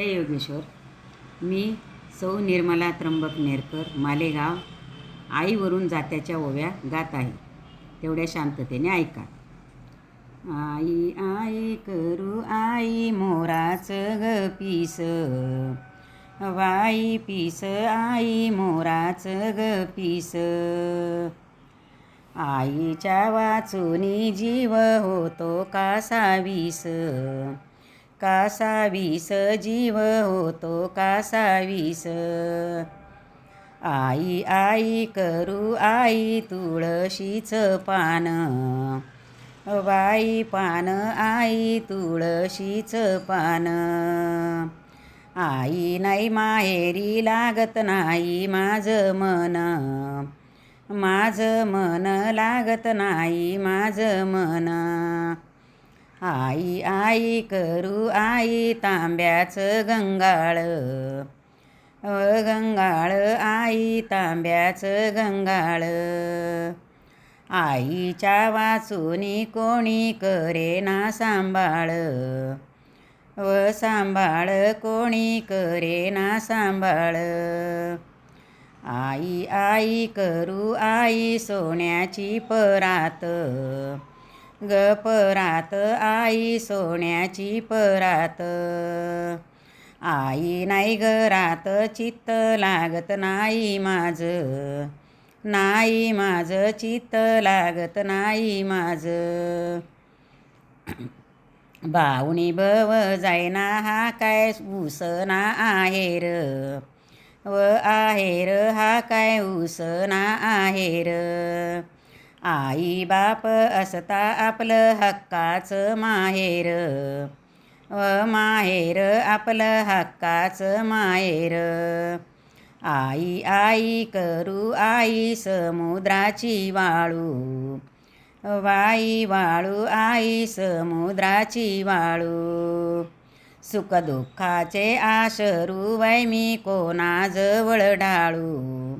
जय योगेश्वर. मी सौ निर्मला त्र्यंबक नेरकर मालेगाव आईवरून जात्याच्या ओव्या गात आहे. तेवढ्या शांततेने ऐका. आई आई करू आई मोराचं ग पीस. वाई पीस आई मोराचं ग पीस. आईच्या वाचुनी जीव होतो कासा कासावीस जीव होतो कासावीस आई आई करू आई तुळशीचं पान. बाई पान आई तुळशीचं पान. आई नाही माहेरी लागत नाही माझं मन. माझं मन लागत नाही माझं मन. आई आई करू आई तांब्याचं गंगाळ. अ गंगाळ आई तांब्याचं गंगाळ. आईच्या वाचुनी कोणी करे ना सांभाळ. व सांभाळ कोणी करे ना सांभाळ. आई आई करू आई सोन्याची परात. ग परात आई सोन्याची परात. आई नाही घरात चित्त लागत नाही माझं. नाही माझं चित्त लागत नाही माझं. बावणी बव जायना हा काय उसना आहेर. व आहेर हा काय उसना आहेर. आई बाप असता आपलं हक्काचं माहेर. व माहेर आपलं हक्काचं माहेर. आई आई करू आई समुद्राची वाळू. वाई वाळू आई समुद्राची वाळू. सुखदुःखाचे आशरू वै मी कोणाजवळ ढाळू.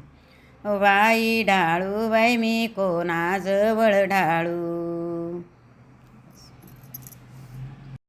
वाई डाळू बाई मी कोणाजवळ ढाळू?